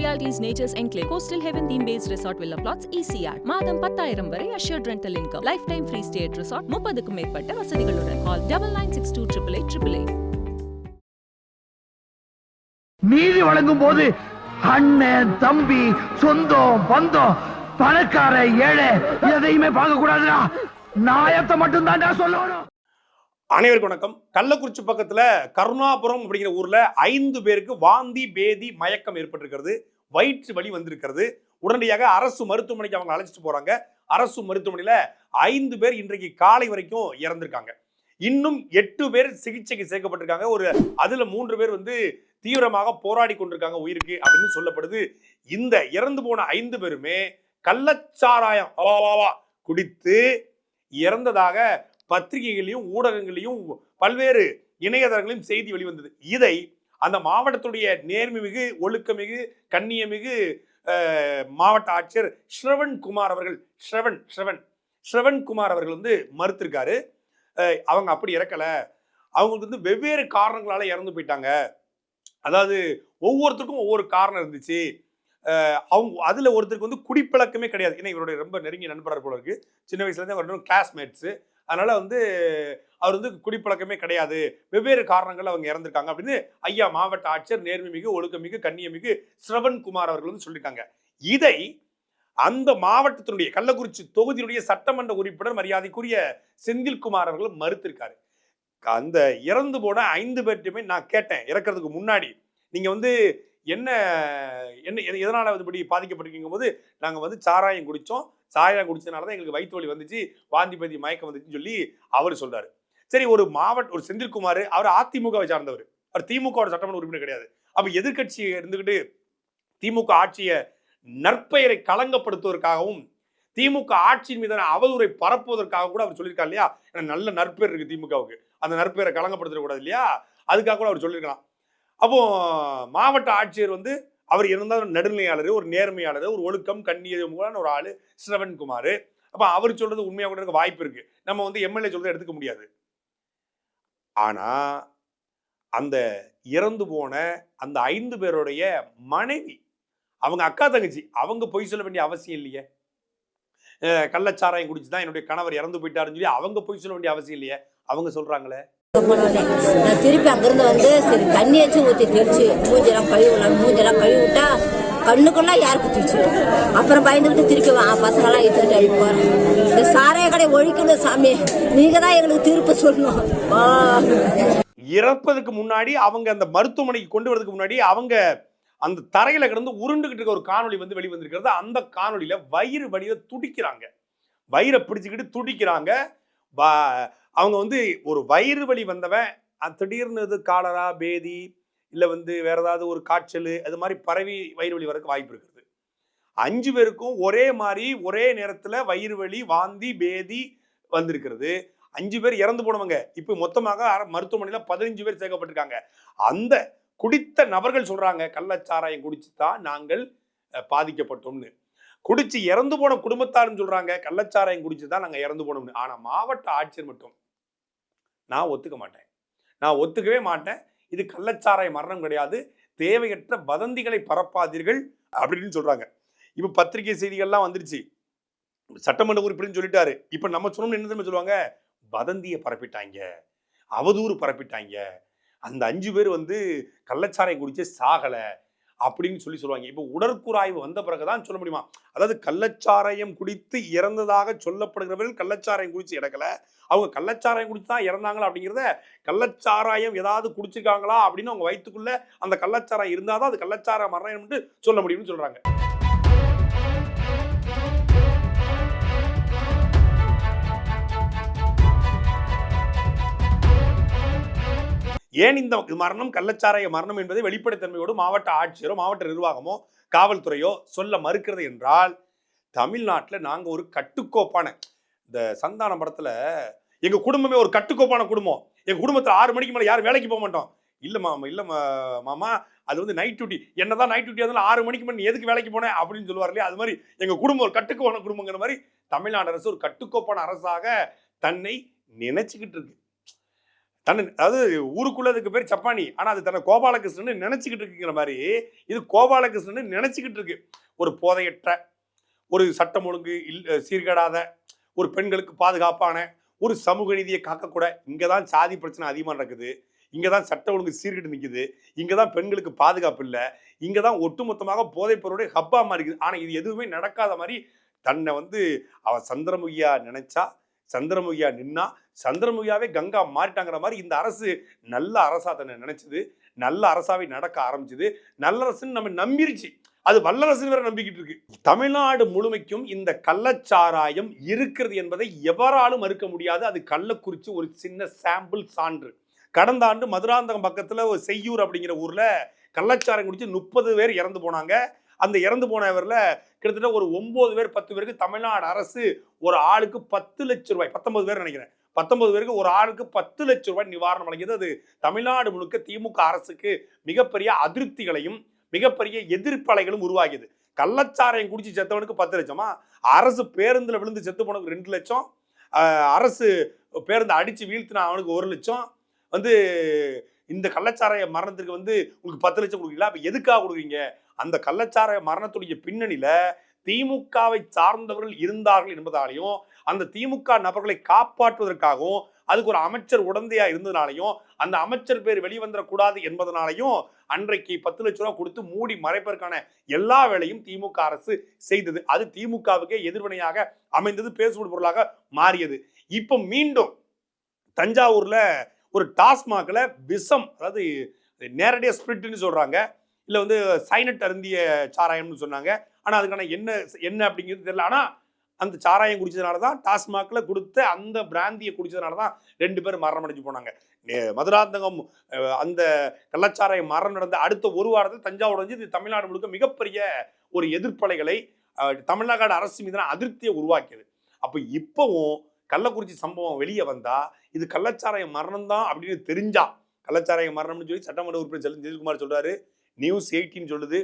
Realities natures enclave coastal heaven theme base resort villa flats ECR மாதம் பத்தாயிரம் வரை assured rental income lifetime free stay resort முப்பதுக்கும் மேற்பட்ட வசதிகளுடன் call double nine six two triple eight triple eight நீதி வழங்கும் போது அண்ணன் தம்பி சொந்தம் பந்தம் பணக்கார ஏழை எதையுமே பார்க்க கூடாதுடா நாயத்தை மட்டும் தான் சொல்லணும் அனைவருக்கும் வணக்கம். கள்ளக்குறிச்சி பக்கத்துல கருணாபுரம் அப்படிங்கிற ஊர்ல ஐந்து பேருக்கு வாந்தி பேதி மயக்கம் ஏற்பட்டிருக்கிறது. வயிற்று வலி வந்திருக்கிறது. உடனடியாக அரசு மருத்துவமனைக்கு அவங்க அழைச்சிட்டு போறாங்க. அரசு மருத்துவமனையில ஐந்து பேர் இன்றைக்கு காலை வரைக்கும் இறந்திருக்காங்க. இன்னும் எட்டு பேர் சிகிச்சைக்கு சேர்க்கப்பட்டிருக்காங்க. ஒரு அதுல மூன்று பேர் வந்து தீவிரமாக போராடி கொண்டிருக்காங்க உயிருக்கு அப்படின்னு சொல்லப்படுது. இந்த இறந்து போன ஐந்து பேருமே கள்ளச்சாராயம் குடித்து இறந்ததாக பத்திரிகைகளையும் ஊடகங்களையும் பல்வேறு இணையதளங்களையும் செய்தி வெளிவந்தது. இதை அந்த மாவட்டத்துடைய நேர்மைமிகு ஒழுக்கமிகு கண்ணியமிகு மாவட்ட ஆட்சியர் ஸ்ரவன் குமார் அவர்கள் ஸ்ரவன் ஸ்ரவன் ஸ்ரவன் குமார் அவர்கள் வந்து மறுத்திருக்காரு. அவங்க அப்படி இறக்கலை. அவங்களுக்கு வந்து வெவ்வேறு காரணங்களால் இறந்து போயிட்டாங்க. அதாவது ஒவ்வொருத்தருக்கும் ஒவ்வொரு காரணம் இருந்துச்சு. அவங்க அதில் ஒருத்தருக்கு வந்து குடிப்பழக்கமே கிடையாது. ஏன்னா இவருடைய ரொம்ப நெருங்கிய நண்பர் போல இருக்கு. சின்ன வயசுலேருந்து அவர் கிளாஸ்மேட்ஸு அதனால வந்து அவர் வந்து குடிப்பழக்கமே கிடையாது. வெவ்வேறு காரணங்கள் அவங்க இறந்திருக்காங்க அப்படின்னு ஐயா மாவட்ட ஆட்சியர் நேர்மைமிகு ஒழுக்கமிகு கண்ணியமிகு ஸ்ரவன் குமார் அவர்கள் வந்து சொல்லியிருக்காங்க இதை அந்த மாவட்டத்தினுடைய கள்ளக்குறிச்சி தொகுதியினுடைய சட்டமன்ற உறுப்பினர் மரியாதைக்குரிய செந்தில்குமார் அவர்கள் மறுத்திருக்காரு. அந்த இறந்து போன ஐந்து பேர்ட்டுமே நான் கேட்டேன் இறக்கிறதுக்கு முன்னாடி. நீங்க வந்து என்ன என்ன எதனால் வந்து இப்படி பாதிக்கப்பட்டிருக்கீங்க போது நாங்கள் வந்து சாராயம் குடித்தோம் சாராயம் குடிச்சதுனால தான் எங்களுக்கு வயிற்று வலி வந்துச்சு. வாந்தி பதி மயக்கம் வந்துச்சுன்னு சொல்லி அவர் சொல்கிறார் சரி ஒரு மாவட்ட ஒரு செந்தில்குமார் அவர் அதிமுகவை சார்ந்தவர். அவர் திமுகவோட சட்டமன்ற உறுப்பினர் கிடையாது. அப்போ எதிர்க்கட்சி இருந்துக்கிட்டு திமுக ஆட்சியை நற்பெயரை களங்கப்படுத்துவதற்காகவும் திமுக ஆட்சியின் மீதான அவதூறை பரப்புவதற்காக கூட அவர் சொல்லியிருக்காரு இல்லையா? ஏன்னா நல்ல நற்பெயர் இருக்கு திமுகவுக்கு. அந்த நற்பெயரை களங்கப்படுத்தக்கூடாது இல்லையா? அதுக்காக கூட அவர் சொல்லியிருக்கலாம். அப்போ மாவட்ட ஆட்சியர் வந்து அவர் இருந்தால் நடுநிலையாளர் ஒரு நேர்மையாளர் ஒரு ஒழுக்கம் கண்ணியமான ஒரு ஆளு சிரவன்குமார் அப்ப அவர் சொல்றது உண்மையாக கூட இருக்க வாய்ப்பு இருக்கு. நம்ம வந்து எம்எல்ஏ சொல்றதை எடுத்துக்க முடியாது. ஆனா அந்த இறந்து போன அந்த ஐந்து பேருடைய மனைவி அவங்க அக்கா தங்கச்சி அவங்க பொய் சொல்ல வேண்டிய அவசியம் இல்லையே. கள்ளச்சாராயம் குடிச்சு தான் என்னுடைய கணவர் இறந்து போயிட்டாருன்னு சொல்லி அவங்க பொய் சொல்ல வேண்டிய அவசியம் இல்லையே. அவங்க நான் திருப்பி அங்கிருந்து வந்து சரி தண்ணியாச்சும் ஊற்றி தெளிச்சு மூஞ்செல்லாம் கழுவிடலாம் மூஞ்செல்லாம் கழுவி விட்டா கண்ணுக்குள்ள யார் குத்திச்சு அப்புறம் பயந்துக்கிட்டு திருப்பி வா பசங்களாம் எடுத்துக்கிட்டு அப்படி இந்த சாராய கடை ஒழிக்கணும் சாமி. நீங்கள் தான் எங்களுக்கு தீர்ப்பு சொல்லணும். இறப்பதுக்கு முன்னாடி அவங்க அந்த மருத்துவமனைக்கு கொண்டு வரதுக்கு முன்னாடி அவங்க அந்த தரையில கிடந்து உருண்டுகிட்டு இருக்க ஒரு காணொலி வந்து வெளிவந்திருக்கிறது. அந்த காணொலியில வயிறு வலியில துடிக்கிறாங்க. வயிறை பிடிச்சுக்கிட்டு துடிக்கிறாங்க. அவங்க வந்து ஒரு வயிறு வலி வந்தவன் திடீர்னு இது காலரா பேதி இல்லை வந்து வேற ஏதாவது ஒரு காய்ச்சல் அது மாதிரி பரவி வயிறு வலி வரக்கு வாய்ப்பு இருக்குது. அஞ்சு பேருக்கும் ஒரே மாதிரி ஒரே நேரத்தில் வயிறு வலி வாந்தி பேதி வந்திருக்கிறது. அஞ்சு பேர் இறந்து போனவங்க. இப்போ மொத்தமாக மருத்துவமனையில் பதினஞ்சு பேர் சேர்க்கப்பட்டிருக்காங்க. அந்த குடித்த நபர்கள் சொல்றாங்க கள்ளச்சாராயம் குடிச்சு தான் நாங்கள் பாதிக்கப்பட்டோம்னு. குடிச்சு இறந்து போன குடும்பத்தாரும் சொல்றாங்க. கள்ளச்சாராயம் குடிச்சு தான் நாங்க இறந்து போனோம்னு. ஆனா மாவட்ட ஆட்சியர் மட்டும் நான் ஒத்துக்க மாட்டேன். நான் ஒத்துக்கவே மாட்டேன். இது கள்ளச்சாராய மரணம் கிடையாது. தேவையற்ற வதந்திகளை பரப்பாதீர்கள் அப்படின்னு சொல்றாங்க. இப்ப பத்திரிகை செய்திகள்லாம் வந்துருச்சு. சட்டமன்ற உறுப்பினர் சொல்லிட்டாரு. இப்ப நம்ம சொன்னோம்னு என்ன தெரியுமா சொல்லுவாங்க? வதந்தியை பரப்பிட்டாங்க. அவதூறு பரப்பிட்டாங்க. அந்த அஞ்சு பேர் வந்து கள்ளச்சாராயம் குடிச்சு சாகலை. அப்படின்னு சொல்லி சொல்லுவாங்க. இப்போ உடற்கூறாய்வு வந்த பிறகுதான் சொல்ல முடியுமா? அதாவது கள்ளச்சாராயம் குடித்து இறந்ததாக சொல்லப்படுகிறவர்கள் கள்ளச்சாராயம் குடிச்சு இறக்கல. அவங்க கள்ளச்சாராயம் குடிச்சு தான் இறந்தாங்களா அப்படிங்கிறத கள்ளச்சாராயம் ஏதாவது குடிச்சிருக்காங்களா அப்படின்னு அவங்க வயிற்றுக்குள்ள அந்த கள்ளச்சாராயம் இருந்தாதான் அது கள்ளச்சார மரணம் சொல்ல முடியும்னு சொல்றாங்க. ஏன் இந்த மரணம் கள்ளச்சாராய மரணம் என்பதை வெளிப்படைத்தன்மையோடு மாவட்ட ஆட்சியரோ மாவட்ட நிர்வாகமோ காவல்துறையோ சொல்ல மறுக்கிறது என்றால் தமிழ்நாட்டில் நாங்கள் ஒரு கட்டுக்கோப்பான இந்த சந்தான படத்தில் எங்கள் குடும்பமே ஒரு கட்டுக்கோப்பான குடும்பம். எங்கள் குடும்பத்தில் ஆறு மணிக்கு மேலே யாரும் வேலைக்கு போக மாட்டோம். இல்லை மாமா இல்லை மாமா அது வந்து நைட் டியூட்டி என்னதான் நைட் டியூட்டி இருந்தாலும் ஆறு மணிக்கு மேலே நீ எதுக்கு வேலைக்கு போனேன் அப்படின்னு சொல்லுவார் இல்லையா? அது மாதிரி எங்கள் குடும்பம் ஒரு கட்டுக்கோப்பான குடும்பங்கிற மாதிரி தமிழ்நாடு அரசு ஒரு கட்டுக்கோப்பான அரசாக தன்னை நினைச்சுக்கிட்டு இருக்கு. தன்னை அதாவது ஊருக்குள்ள அதுக்கு பேர் சப்பானி. ஆனால் அது தன்னை கோபாலகிருஷ்ணன் நினைச்சுக்கிட்டு இருக்குங்கிற மாதிரி இது கோபாலகிருஷ்ணன் நினைச்சுக்கிட்டு இருக்கு. ஒரு போதையற்ற ஒரு சட்டம் ஒழுங்கு இல் சீர்கேடாத ஒரு பெண்களுக்கு பாதுகாப்பான ஒரு சமூக நீதியை காக்கக்கூட இங்கே தான் சாதி பிரச்சனை அதிகமாக நடக்குது. இங்கே தான் சட்ட ஒழுங்கு சீர்கிட்டு நிற்குது இங்கே தான் பெண்களுக்கு பாதுகாப்பு இல்லை. இங்கே தான் ஒட்டுமொத்தமாக போதைப் ஹப்பாக மாதிரி இருக்குது ஆனால் இது எதுவுமே நடக்காத மாதிரி தன்னை வந்து அவன் சந்திரமுகியா நினைச்சா சந்திரமுகியா நின்னா சந்திரமுகியாவே கங்கா மாறிட்டாங்கிற மாதிரி இந்த அரசு நல்ல அரசா தன்னை நினைச்சது. நல்ல அரசாவே நடக்க ஆரம்பிச்சது. நல்ல அரசுன்னு நம்ம நம்பிருச்சு. அது வல்லரசுன்னு வேற நம்பிக்கிட்டு இருக்கு. தமிழ்நாடு முழுமைக்கும் இந்த கள்ளச்சாராயம் இருக்கிறது என்பதை எவராலும் மறுக்க முடியாது. அது கள்ளக்குறிச்சி ஒரு சின்ன சாம்பிள் சான்று. கடந்த ஆண்டு மதுராந்தகம் பக்கத்துல ஒரு செய்யூர் அப்படிங்கிற ஊர்ல கள்ளச்சாரம் குடிச்சு முப்பது பேர் இறந்து போனாங்க. அந்த இறந்து போனவர்ல கிட்டத்தட்ட ஒரு ஒன்பது பேர் பத்து பேருக்கு தமிழ்நாடு அரசு ஒரு ஆளுக்கு பத்து லட்சம் ரூபாய் பத்தொன்பது பேர் நினைக்கிறேன். பத்தொன்பது பேருக்கு ஒரு ஆளுக்கு பத்து லட்சம் ரூபாய் நிவாரணம் வழங்கியது. அது தமிழ்நாடு முழுக்க திமுக அரசுக்கு மிகப்பெரிய அதிருப்திகளையும் மிகப்பெரிய எதிர்ப்பலைகளும் உருவாகியது கள்ளச்சாரையும் குடிச்சு செத்தவனுக்கு பத்து லட்சமா? அரசு பேருந்துல விழுந்து செத்து போனவனுக்கு ரெண்டு லட்சம். அரசு பேருந்து அடிச்சு வீழ்த்தின அவனுக்கு ஒரு லட்சம். வந்து இந்த கள்ளச்சாராய மரணத்திற்கு வந்து உங்களுக்கு பத்து லட்சம் கொடுக்குறீங்களா? அப்ப எதுக்காக கொடுக்குறீங்க? அந்த கள்ளச்சாராய மரணத்துடைய பின்னணியில திமுகவை சார்ந்தவர்கள் இருந்தார்கள் என்பதாலையும் அந்த திமுக நபர்களை காப்பாற்றுவதற்காகவும் அதுக்கு ஒரு அமைச்சர் உடந்தையா இருந்ததுனாலையும் அந்த அமைச்சர் பேர் வெளிவந்துடக்கூடாது என்பதனாலையும் அன்றைக்கு பத்து லட்ச ரூபா கொடுத்து மூடி மறைப்பதற்கான எல்லா வேலையும் திமுக அரசு செய்தது. அது திமுகவுக்கே எதிர்வினையாக அமைந்தது பேசுபடு பொருளாக மாறியது. இப்போ மீண்டும் தஞ்சாவூர்ல ஒரு டாஸ்மாக்ல விஷம் அதாவது நேரடியாக ஸ்பிரிட்னு சொல்றாங்க. இல்ல வந்து சைனட் அருந்திய சாராயம்னு சொன்னாங்க. ஆனால் அதுக்கான என்ன என்ன அப்படிங்கிறது தெரியல. ஆனால் அந்த சாராயம் குடிச்சதுனால தான் டாஸ்மாகில் கொடுத்த அந்த பிராந்தியை குடிச்சதுனால தான் ரெண்டு பேரும் மரணம் அடைஞ்சு போனாங்க. மதுராந்தகம் அந்த கள்ளச்சாராயம் மரணம் நடந்த அடுத்த ஒரு வாரத்தில் தஞ்சாவூர் வந்து இது தமிழ்நாடு முழுக்க மிகப்பெரிய ஒரு எதிர்ப்பலைகளை தமிழ்நாடு அரசு மீதான அதிருப்தியை உருவாக்கியது. அப்போ இப்போவும் கள்ளக்குறிச்சி சம்பவம் வெளியே வந்தால் இது கள்ளச்சாராய மரணம் தான் அப்படின்னு தெரிஞ்சா கள்ளச்சாராய மரணம்னு சொல்லி சட்டமன்ற உறுப்பினர் செல்வ ஜெயக்குமார் சொல்றாரு. நியூஸ் எயிட்டின்னு சொல்லுது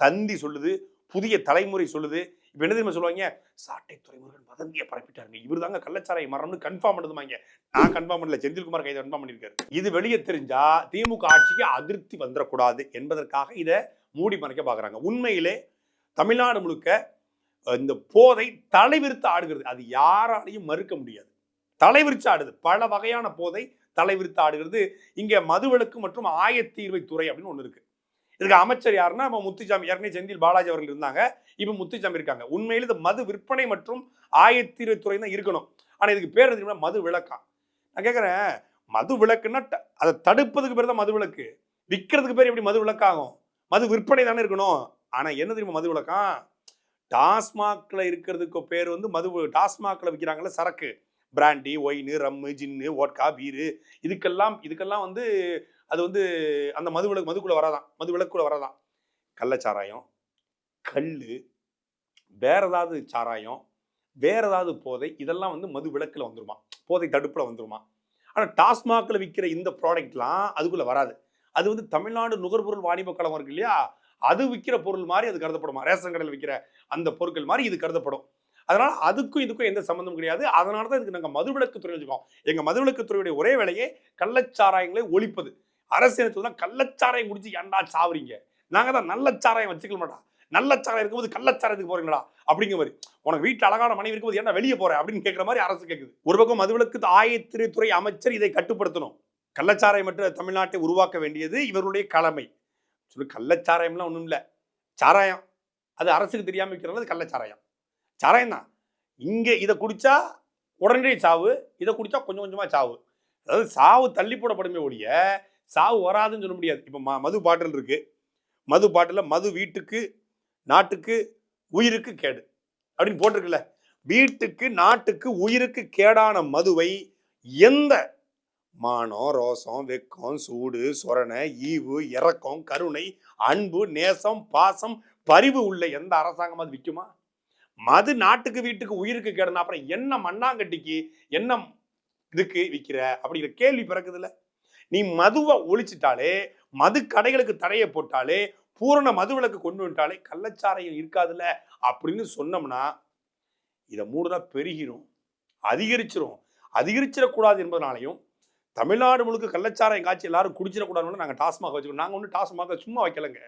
தந்தி சொல்லுது புதிய தலைமுறை சொல்லுது. இப்போ என்ன தெரியுமா சொல்லுவாங்க? சாட்டை துறைமுருகன் வதந்தியை பரப்பிட்டாருங்க. இவர் தாங்க கள்ளச்சாராய மரம்னு கன்ஃபார்ம் பண்ணதுமாங்க நான் கன்ஃபார்ம் பண்ணல. செந்தில்குமார் கைது கன்ஃபார்ம் பண்ணியிருக்காரு. இது வெளியே தெரிஞ்சா திமுக ஆட்சிக்கு அதிருப்தி வந்துடக்கூடாது என்பதற்காக இதை மூடி மறைக்க பார்க்குறாங்க உண்மையிலே தமிழ்நாடு முழுக்க இந்த போதை தலைவிரித்து ஆடுகிறது. அது யாராலையும் மறுக்க முடியாது. தலைவிரிச்சு ஆடுது. பல வகையான போதை தலைவிரித்து ஆடுகிறது. இங்கே மதுவிலக்கு மற்றும் ஆயத்தீர்வை துறை அப்படின்னு ஒன்று இருக்கு. இதுக்கு அமைச்சர் யாருன்னா இப்போ முத்துசாமி ஏற்கனவே செந்தில் பாலாஜி அவர்கள் இருந்தாங்க. இப்போ முத்துசாமி இருக்காங்க. உண்மையில் இது மது விற்பனை மற்றும் ஆயத்தீர்வை துறை தான் இருக்கணும். ஆனால் இதுக்கு பேர் தெரியுமா? மது விளக்கா? நான் கேட்குறேன் மது விளக்குன்னா அதை தடுப்பதுக்கு பேர் தான் மது விளக்கு. விற்கிறதுக்கு பேர் எப்படி மது விளக்காகும்? மது விற்பனை தானே இருக்கணும். ஆனால் என்ன தெரியுமா மது விளக்கம் டாஸ்மாக்ல இருக்கிறதுக்கு பேர் வந்து மது டாஸ்மாக்ல விற்கிறாங்கல்ல சரக்கு. Brandy wine rum gin vodka beer. இதுக்கெல்லாம் இதுக்கெல்லாம் வந்து அது வந்து அந்த மது விளக்கு மதுக்குள்ளே வராதான். மது விளக்குள்ள வராதான். கள்ளச்சாராயம் கல் வேற ஏதாவது சாராயம் வேற ஏதாவது போதை இதெல்லாம் வந்து மது விளக்குல வந்துருமா. போதை தடுப்பில் வந்துருமா. ஆனால் டாஸ்மாகில் விற்கிற இந்த ப்ராடக்ட்லாம் அதுக்குள்ளே வராது. அது வந்து தமிழ்நாடு நுகர்பொருள் வாணிப கழகம் இருக்கு இல்லையா? அது விற்கிற பொருள் மாதிரி அது கருதப்படுமா. ரேஷன் கடையில் விற்கிற அந்த பொருட்கள் மாதிரி இது கருதப்படும். அதனால அதுக்கும் இதுக்கும் எந்த சம்மந்தமும் கிடையாது. அதனால தான் இதுக்கு நாங்கள் மதுவிலக்கு துறை வச்சுக்கோம் எங்கள் மதுவிலக்கு துறையுடைய ஒரே வேலையே கள்ளச்சாராயங்களை ஒழிப்பது. அரசு என்ன கள்ளச்சாராயம் குடிச்சு ஏன்டா சாவுறீங்க? நாங்க தான் நல்ல சாராயம் வச்சுக்க மாட்டோம் நல்ல சாராயம் இருக்கும்போது கள்ளச்சாராயத்துக்கு போறீங்களா? அப்படிங்கிற மாதிரி உனக்கு வீட்டில் அழகான மனைவி இருக்கும்போது என்ன வெளியே போற? அப்படின்னு கேட்குற மாதிரி அரசு கேட்குது ஒரு பக்கம் மதுவிலக்கு ஆயத்திரைத்துறை அமைச்சர் இதை கட்டுப்படுத்தணும். கள்ளச்சாராயம் மற்றும் தமிழ்நாட்டை உருவாக்க வேண்டியது இவருடைய கடமை. சொல்லு கள்ளச்சாராயம்லாம் ஒன்றும் இல்லை. சாராயம். அது அரசுக்கு தெரியாமல் வைக்கிறது அது கள்ளச்சாராயம். சாராயம் தான். இங்கே இதை குடிச்சா உடனடியே சாவு இதை குடிச்சா கொஞ்சம் கொஞ்சமாக சாவு. அதாவது சாவு தள்ளி போடப்படுமே ஒழிய சாவு வராதுன்னு சொல்ல முடியாது. இப்போ ம மது பாட்டில் இருக்குது மது பாட்டில் மது வீட்டுக்கு நாட்டுக்கு உயிருக்கு கேடு. அப்படின்னு போட்டிருக்குல்ல. வீட்டுக்கு நாட்டுக்கு உயிருக்கு கேடான மதுவை எந்த மானம் ரோசம் வெக்கம் சூடு சொரணை ஈவு இரக்கம் கருணை அன்பு நேசம் பாசம் பரிவு உள்ள எந்த அரசாங்கம் அது விற்குமா மது நாட்டுக்கு வீட்டுக்கு உயிருக்கு கேடுனா அப்புறம் என்ன மண்ணாங்கட்டிக்கு என்ன இதுக்கு விற்கிற அப்படிங்கிற கேள்வி பிறக்குதுல்ல. நீ மதுவை ஒழிச்சிட்டாலே மது கடைகளுக்கு தடையை போட்டாலே பூரண மதுவிலக்கு கொண்டு வந்துட்டாலே கள்ளச்சாரையும் இருக்காதுல்ல அப்படின்னு சொன்னோம்னா இதை மூடுதான் பெருகிரும் அதிகரிச்சிரும். அதிகரிச்சிடக்கூடாது என்பதனாலையும் தமிழ்நாடு முழுக்க கள்ளச்சாராயம் காய்ச்சி எல்லாரும் குடிச்சிடக்கூடாதுன்னு நாங்கள் டாஸ்மாக வச்சுக்கணும். நாங்கள் ஒன்றும் டாஸ்மாக சும்மா வைக்கலங்க.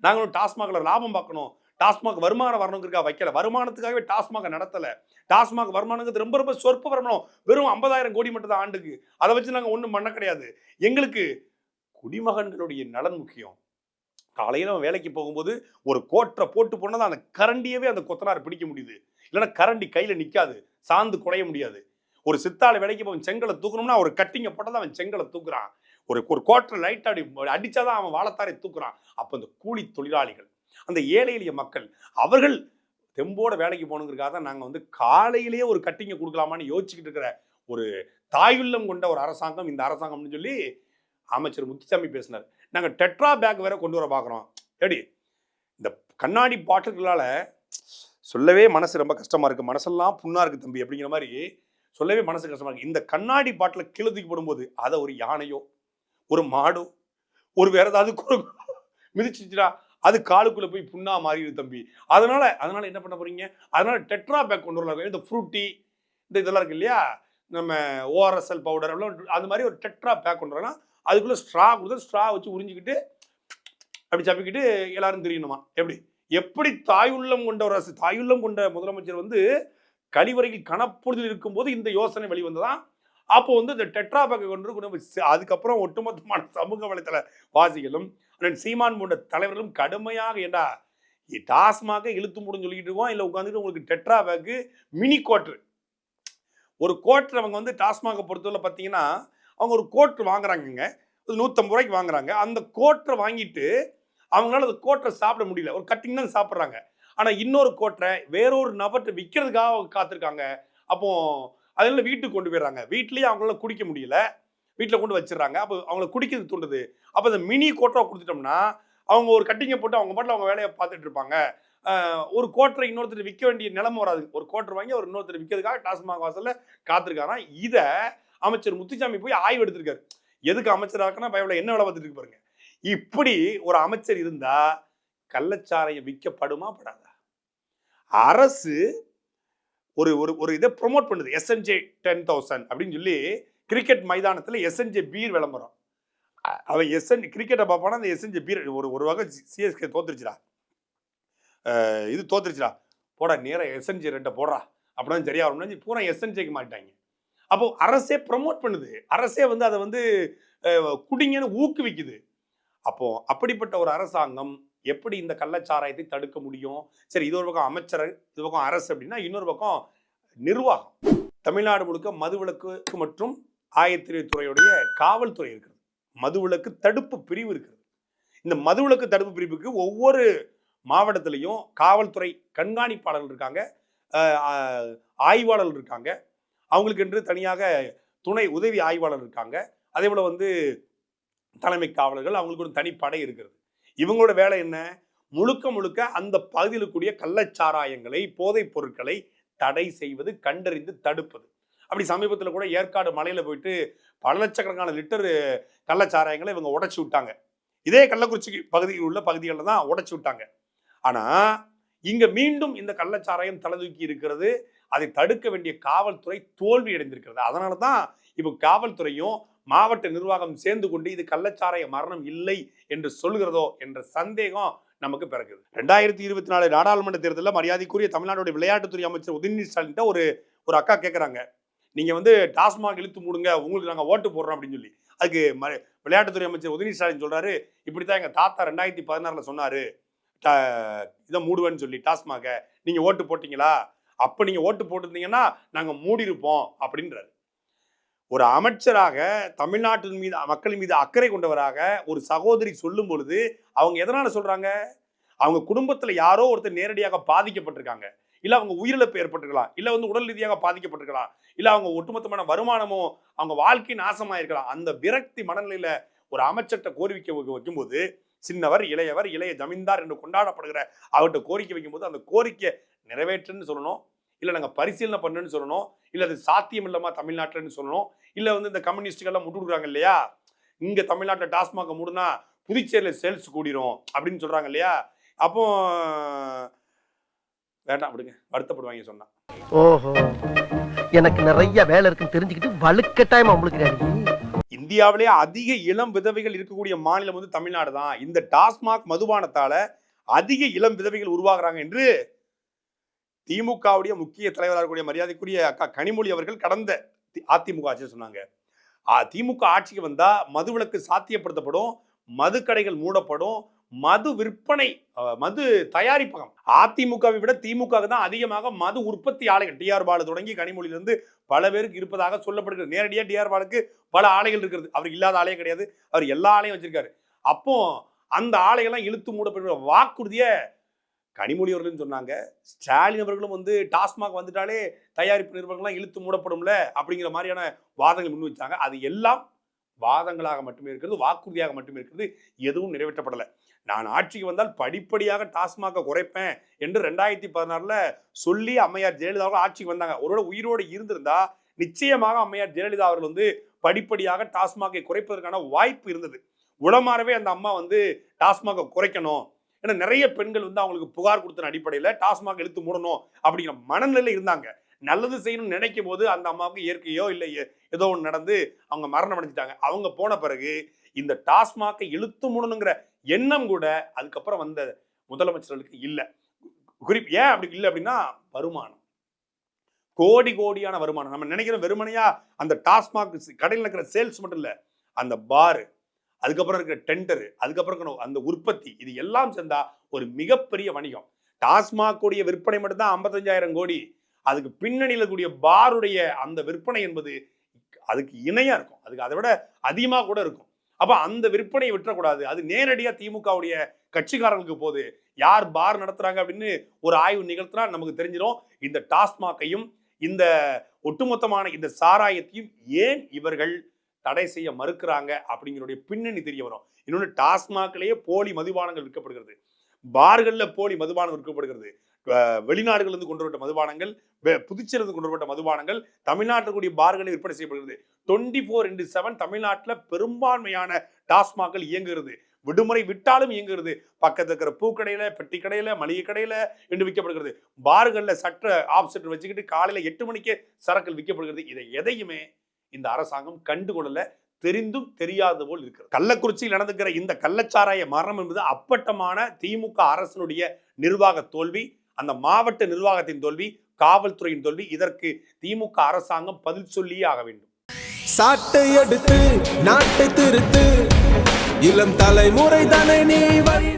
நாங்கள் ஒன்றும் டாஸ்மாகில் லாபம் பார்க்கணும். டாஸ்மாக் வருமானம் வரணுங்கிறக்கா வைக்கல. வருமானத்துக்காகவே டாஸ்மாக நடத்தலை. டாஸ்மாக் வருமானங்கிறது ரொம்ப ரொம்ப சொற்ப வருமானம். வெறும் ஐம்பதாயிரம் கோடி மட்டும் தான் ஆண்டுக்கு. அதை வச்சு நாங்கள் ஒன்றும் பண்ண கிடையாது. எங்களுக்கு குடிமகன்களுடைய நலன் முக்கியம். காலையில் அவன் வேலைக்கு போகும்போது ஒரு கோட்டரை போட்டு போனால் அந்த கரண்டியவே அந்த கொத்தனார் பிடிக்க முடியுது. இல்லைன்னா கரண்டி கையில் நிற்காது சாந்து குறைய முடியாது. ஒரு சித்தாள் வேலைக்கு போய் செங்கலை தூக்கணும்னா ஒரு கட்டிங்கை போட்டால் தான் அவன் செங்கலை தூக்குறான். ஒரு ஒரு கோட்டரை லைட் அடி அடித்தாதான் அவன் வாழத்தாரை தூக்குறான். அப்போ இந்த கூலி தொழிலாளிகள் அந்த ஏழை எளிய மக்கள் அவர்கள் தெம்போட வேலைக்கு போகணுங்கிறதுக்காக தான் நாங்கள் வந்து காலையிலேயே ஒரு கட்டிங்க கொடுக்கலாமான்னு யோசிச்சுக்கிட்டு இருக்கிற ஒரு தாயுள்ளம் கொண்ட ஒரு அரசாங்கம் இந்த அரசாங்கம்னு சொல்லி அமைச்சர் முத்துசாமி பேசினார். நாங்கள் டெட்ரா பேக் வேற கொண்டு வர பார்க்குறோம் எப்படி இந்த கண்ணாடி பாட்டில்களால் சொல்லவே மனசு ரொம்ப கஷ்டமாக இருக்குது மனசெல்லாம் புண்ணா இருக்குது தம்பி அப்படிங்கிற மாதிரி சொல்லவே மனசு கஷ்டமாக இருக்குது இந்த கண்ணாடி பாட்டில் கீழே தூக்கி போடும்போது அதை ஒரு யானையோ ஒரு மாடோ ஒரு வேற ஏதாவது மிதிச்சிச்சுடா அது காலுக்குள்ள போய் புண்ணா மாறிடுது தம்பி. அதனால அதனால என்ன பண்ண போறீங்க? அதனால டெட்ரா பேக் கொண்டு வரலாம் இந்த ஃப்ரூட்டி இந்த இதெல்லாம் இருக்கு இல்லையா? நம்ம ஓஆர்எஸ்எல் பவுடர் எல்லாம் அது மாதிரி ஒரு டெட்ரா பேக் கொண்டு வரலாம் அதுக்குள்ள ஸ்ட்ரா கொடுத்து ஸ்ட்ரா வச்சு உறிஞ்சிக்கிட்டு அப்படி சப்பிக்கிட்டு எல்லாரும் தெரியணுமா? எப்படி? எப்படி தாயுள்ளம் கொண்ட ஒரு அரசு தாயுள்ளம் கொண்ட முதலமைச்சர் வந்து கழிவறையில் கணப்பொழுதில் இருக்கும்போது இந்த யோசனை வெளிவந்ததான் அப்போ வந்து இந்த டெட்ரா பேக்கை கொண்டு கொண்டு போய் அதுக்கப்புறம் ஒட்டுமொத்தமான சமூக வலைத்தள வாசிகளும் அண்ணன் சீமான் போன்ற தலைவர்களும் கடுமையாக ஏண்டா டாஸ்மாக இழுத்து முடிஞ்சு சொல்லிட்டு இருக்கோம். இல்லை உட்காந்துட்டு உங்களுக்கு டெட்ரா பேக்கு மினி கோட்ரு ஒரு கோட்ரு அவங்க வந்து டாஸ்மாக பொறுத்தவரை பார்த்தீங்கன்னா அவங்க ஒரு கோட்ரு வாங்குறாங்கங்க. அது நூற்றம்பது ரூபாய்க்கு வாங்குறாங்க. அந்த கோட்டரை வாங்கிட்டு அவங்களால அந்த கோட்டரை சாப்பிட முடியல. ஒரு கட்டிங் தான் சாப்பிட்றாங்க. ஆனால் இன்னொரு கோட்டரை வேறொரு நபர்கிட்ட விற்கிறதுக்காக காத்திருக்காங்க. அப்போ அதில் வீட்டுக்கு கொண்டு போயிடுறாங்க. வீட்லேயே அவங்களால குடிக்க முடியல. வீட்டில் கொண்டு வச்சிடுறாங்க. அப்போ அவங்கள குடிக்கிறது தூண்டுது. அப்போ அந்த மினி கோட்டரை கொடுத்துட்டோம்னா அவங்க ஒரு கட்டிங்கை போட்டு அவங்க பாட்டில் அவங்க வேலையை பார்த்துட்டு இருப்பாங்க. ஒரு கோட்டரை இன்னொருத்தர் விற்க வேண்டிய நிலைமை வராது. ஒரு கோட்டர் வாங்கி ஒரு இன்னொருத்தர் விற்கிறதுக்காக டாஸ்மாக் வாசலில் காத்திருக்காராம் இதை அமைச்சர் முத்துசாமி போய் ஆய்வு எடுத்திருக்காரு. எதுக்கு அமைச்சராக்கனா பயவில் என்ன வேலை பார்த்துட்டு இருக்கு பாருங்க. இப்படி ஒரு அமைச்சர் இருந்தா கள்ளச்சாரையை விற்கப்படுமா? படாதா? அரசு ஒரு ஒரு ஒரு இதை ப்ரொமோட் பண்ணுது. எஸ்என்ஜே டென் தௌசண்ட் அப்படின்னு சொல்லி கிரிக்கெட் மைதானத்தில் எஸ்என்ஜே பீர் விளம்பரம். அவன் எஸ்என் கிரிக்கெட்டை பார்ப்பானா? அந்த எஸ்என்ஜே பீர் ஒரு ஒரு வகை சிஎஸ்கே தோத்துருச்சுடா. இது தோத்துருச்சுடா. போடா நேராக எஸ்என்ஜே ரெண்டை போடுறா. அப்படின்னு சரியாக வரும்னு பூரா எஸ்என்ஜேக்கு மாட்டாங்க அப்போ அரசே ப்ரமோட் பண்ணுது. அரசே வந்து அதை வந்து குடிங்கன்னு ஊக்குவிக்குது. அப்போ அப்படிப்பட்ட ஒரு அரசாங்கம் எப்படி இந்த கள்ளச்சாராயத்தை தடுக்க முடியும்? சரி இது ஒரு பக்கம் அமைச்சர் இது பக்கம் அரசு அப்படின்னா இன்னொரு பக்கம் நிர்வாகம். தமிழ்நாடு முழுக்க மதுவிலக்கு மற்றும் ஆயத்திரைத்துறையுடைய காவல்துறை இருக்கிறது. மதுவிலக்கு தடுப்பு பிரிவு இருக்கிறது. இந்த மதுவிலக்கு தடுப்பு பிரிவுக்கு ஒவ்வொரு மாவட்டத்திலையும் காவல்துறை கண்காணிப்பாளர்கள் இருக்காங்க. ஆய்வாளர்கள் இருக்காங்க. அவங்களுக்கு என்று தனியாக துணை உதவி ஆய்வாளர் இருக்காங்க. அதே போல் வந்து தலைமை காவலர்கள் அவங்களுக்கு ஒரு தனிப்படை இருக்கிறது. இவங்களோட வேலை என்ன? முழுக்க முழுக்க அந்த பகுதியில் இருக்கக்கூடிய கள்ளச்சாராயங்களை போதைப் பொருட்களை தடை செய்வது கண்டறிந்து தடுப்பது. அப்படி சமீபத்தில் கூட ஏற்காடு மலையில் போயிட்டு பல லட்சக்கணக்கான லிட்டர் கள்ளச்சாராயங்களை இவங்க உடச்சி விட்டாங்க. இதே கள்ளக்குறிச்சி பகுதியில் உள்ள பகுதிகளில் தான் உடச்சி விட்டாங்க. ஆனால் இங்கே மீண்டும் இந்த கள்ளச்சாராயம் தலைதூக்கி இருக்கிறது அதை தடுக்க வேண்டிய காவல்துறை தோல்வி அடைந்திருக்கிறது. அதனால தான் இப்போ காவல்துறையும் மாவட்ட நிர்வாகம் சேர்ந்து கொண்டு இது கள்ளச்சாராய மரணம் இல்லை என்று சொல்கிறதோ என்ற சந்தேகம் நமக்கு பிறகுது ரெண்டாயிரத்தி இருபத்தி நாலு நாடாளுமன்ற தேர்தலில் மரியாதைக்குரிய தமிழ்நாட்டுடைய விளையாட்டுத்துறை அமைச்சர் உதயநிதி ஸ்டாலின் ஒரு ஒரு அக்கா கேட்குறாங்க நீங்கள் வந்து டாஸ்மாக் இழுத்து மூடுங்க உங்களுக்கு நாங்கள் ஓட்டு போடுறோம் அப்படின்னு சொல்லி. அதுக்கு ம விளையாட்டுத்துறை அமைச்சர் உதயநிதி ஸ்டாலின் இப்படி தான் எங்கள் தாத்தா ரெண்டாயிரத்தி பதினாறில் சொன்னார். "டா- இதை மூடுவேன்னு சொல்லி டாஸ்மாக. நீங்கள் ஓட்டு போட்டிங்களா? அப்போ நீங்கள் ஓட்டு போட்டிருந்தீங்கன்னா நாங்கள் மூடியிருப்போம் அப்படின்றாரு. ஒரு அமைச்சராக தமிழ்நாட்டின் மீது மக்களின் மீது அக்கறை கொண்டவராக ஒரு சகோதரி சொல்லும் பொழுது அவங்க எதனால் சொல்கிறாங்க அவங்க குடும்பத்தில் யாரோ ஒருத்தர் நேரடியாக பாதிக்கப்பட்டிருக்காங்க. இல்லை அவங்க உயிரிழப்பு ஏற்பட்டிருக்கலாம். இல்லை வந்து உடல் ரீதியாக பாதிக்கப்பட்டிருக்கலாம். இல்லை அவங்க ஒட்டுமொத்தமான வருமானமோ அவங்க வாழ்க்கை நாசமாயிருக்கலாம். அந்த விரக்தி மனநிலையில் ஒரு அமைச்சர்கிட்ட கோரிக்கை வைக்க- வைக்கும்போது சின்னவர் இளையவர் இளைய ஜமீன்தார் என்று கொண்டாடப்படுகிற அவர்கிட்ட கோரிக்கை வைக்கும்போது அந்த கோரிக்கை நிறைவேற்றுன்னு சொல்லணும். இல்லை நாங்கள் பரிசீலனை பண்ணுன்னு சொல்லணும். இல்லை அது சாத்தியம் இல்லமா தமிழ்நாட்டுலன்னு சொல்லணும். இல்லை வந்து இந்த கம்யூனிஸ்டுகள்லாம் முட்டு கொடுக்குறாங்க இல்லையா? இங்கே தமிழ்நாட்டில் டாஸ்மாக மூடுனா புதுச்சேரியில் சேல்ஸ் கூடிரும் அப்படின்னு சொல்கிறாங்க இல்லையா? அப்போ வேண்டாம் விடுங்க. வருத்தப்படுவாங்க சொன்னா. ஓஹோ. எனக்கு நிறைய வேலை இருக்குன்னு தெரிஞ்சுக்கிட்டு வலுக்கட்டாயமா உங்களுக்கு இந்தியாவிலே அதிக இளம் விதவைகள் இருக்கக்கூடிய மாநிலம் வந்து தமிழ்நாடு தான். இந்த டாஸ்மாக் மதுபானத்தால அதிக இளம் விதவைகள் உருவாகுறாங்க என்று திமுகவுடைய முக்கிய தலைவராக இருக்கக்கூடிய மரியாதைக்குரிய அக்கா கனிமொழி அவர்கள் கடந்த அதிமுக ஆட்சியில் சொன்னாங்க. திமுக ஆட்சிக்கு வந்தா மதுவிலக்கு சாத்தியப்படுத்தப்படும் மது கடைகள் மூடப்படும் மது விற்பனை மது தயாரிப்பகம். அதிமுகவை விட திமுக தான் அதிகமாக மது உற்பத்தி ஆலைகள் டிஆர் பாலு தொடங்கி கனிமொழியிலிருந்து பல பேருக்கு இருப்பதாக சொல்லப்படுகிறது. நேரடியாக டிஆர் பாலுக்கு பல ஆலைகள் இருக்கிறது. அவர் இல்லாத ஆலையே கிடையாது. அவர் எல்லா ஆலையும் வச்சிருக்காரு. அப்போ அந்த ஆலைகள்லாம் இழுத்து மூடப்படுகிற வாக்குறுதியை கனிமொழி அவர்களும் சொன்னாங்க. ஸ்டாலின் அவர்களும் வந்து டாஸ்மாக் வந்துட்டாலே தயாரிப்பு நிறுவனங்கள்லாம் இழுத்து மூடப்படும்ல அப்படிங்கிற மாதிரியான வாதங்கள் முன் வச்சாங்க அது எல்லாம் வாதங்களாக மட்டுமே இருக்கிறது வாக்குறுதியாக மட்டுமே இருக்கிறது எதுவும் நிறைவேற்றப்படலை. நான் ஆட்சிக்கு வந்தால் படிப்படியாக டாஸ்மாகை குறைப்பேன் என்று ரெண்டாயிரத்தி பதினாறில் சொல்லி அம்மையார் ஜெயலலிதா அவர்கள் ஆட்சிக்கு வந்தாங்க. ஒருவேளை உயிரோடு இருந்திருந்தா நிச்சயமாக அம்மையார் ஜெயலலிதா அவர்கள் வந்து படிப்படியாக டாஸ்மாகை குறைப்பதற்கான வாய்ப்பு இருந்தது. உளமாறவே அந்த அம்மா வந்து டாஸ்மாகை குறைக்கணும் ஏன்னா நிறைய பெண்கள் வந்து அவங்களுக்கு புகார் கொடுத்த அடிப்படையில் டாஸ்மாக் இழுத்து மூடணும் அப்படிங்கிற மனநிலையில் இருந்தாங்க. நல்லது செய்யணும்னு நினைக்கும் போது அந்த அம்மாவுக்கு இயற்கையோ இல்லை ஏதோ ஒன்று நடந்து அவங்க மரணம் அடைஞ்சிட்டாங்க அவங்க போன பிறகு இந்த டாஸ்மாகை இழுத்து மூடணுங்கிற எண்ணம் கூட அதுக்கப்புறம் வந்த முதலமைச்சர்களுக்கு இல்லை. குறிப்பு ஏன் அப்படி இல்லை அப்படின்னா வருமானம். கோடி கோடியான வருமானம். நம்ம நினைக்கிறோம் வெறுமனையா அந்த டாஸ்மாக் கடையில் இருக்கிற சேல்ஸ் மட்டும் இல்லை அந்த பாரு அதுக்கப்புறம் இருக்கிற டெண்டரு அதுக்கப்புறம் இருக்கிற அந்த உற்பத்தி இது எல்லாம் சேர்ந்தா ஒரு மிகப்பெரிய வணிகம். டாஸ்மாக் உடைய விற்பனை மட்டும்தான் ஐம்பத்தஞ்சாயிரம் கோடி. அதுக்கு பின்னணியில் கூடிய பாருடைய அந்த விற்பனை என்பது அதுக்கு இணையாக இருக்கும். அதுக்கு அதை விட அதிகமாக கூட இருக்கும். அப்போ அந்த விற்பனையை விட்டுறக்கூடாது. அது நேரடியாக திமுகவுடைய கட்சிக்காரர்களுக்கு போகுது. யார் பார் நடத்துறாங்க அப்படின்னு ஒரு ஆய்வு நிகழ்த்தினா நமக்கு தெரிஞ்சிடும் இந்த டாஸ்மாக்கையும் இந்த ஒட்டுமொத்தமான இந்த சாராயத்தையும் ஏன் இவர்கள் தடை செய்ய மறுக்கிறாங்க அப்படிங்கிறோடைய பின்னணி தெரிய வரும். இன்னொன்று டாஸ்மாக்லேயே போலி மதுபானங்கள் விற்கப்படுகிறது. பார்களில் போலி மதுபானம் விற்கப்படுகிறது. வெளிநாடுகளிலிருந்து கொண்டு வரப்பட்ட மதுபானங்கள் புதுச்சேரிலிருந்து கொண்டு வரப்பட்ட மதுபானங்கள் தமிழ்நாட்டில் கூடிய பார்களில் விற்பனை செய்யப்படுகிறது. டுவெண்ட்டி ஃபோர் இன்டு செவன் தமிழ்நாட்டில் பெரும்பான்மையான டாஸ்மாக்கள் இயங்குகிறது. விடுமுறை விட்டாலும் இயங்குகிறது. பக்கத்தில் இருக்கிற பூக்கடையில பெட்டி கடையில மளிகை கடையில என்று விற்கப்படுகிறது. பார்களில் சட்ட ஆப்செட் வச்சுக்கிட்டு காலையில எட்டு மணிக்கே சரக்குகள் விற்கப்படுகிறது. இதை எதையுமே இந்த அரசாங்கம் கண்டுகொள்ளல தெரிந்தும் தெரியாத போல் இருக்கிறது. கள்ளக்குறிச்சியில் நடந்துக்கிற இந்த கள்ளச்சாராய மரணம் என்பது அப்பட்டமான திமுக அரசினுடைய நிர்வாக தோல்வி. அந்த மாவட்ட நிர்வாகத்தின் தோல்வி காவல்துறையின் தோல்வி இதற்கு திமுக அரசாங்கம் பதில் சொல்லியே ஆக வேண்டும். சாட்டை எடுத்து நாட்டை திருத்து. இளம் தலைமுறை தானே நீ வழி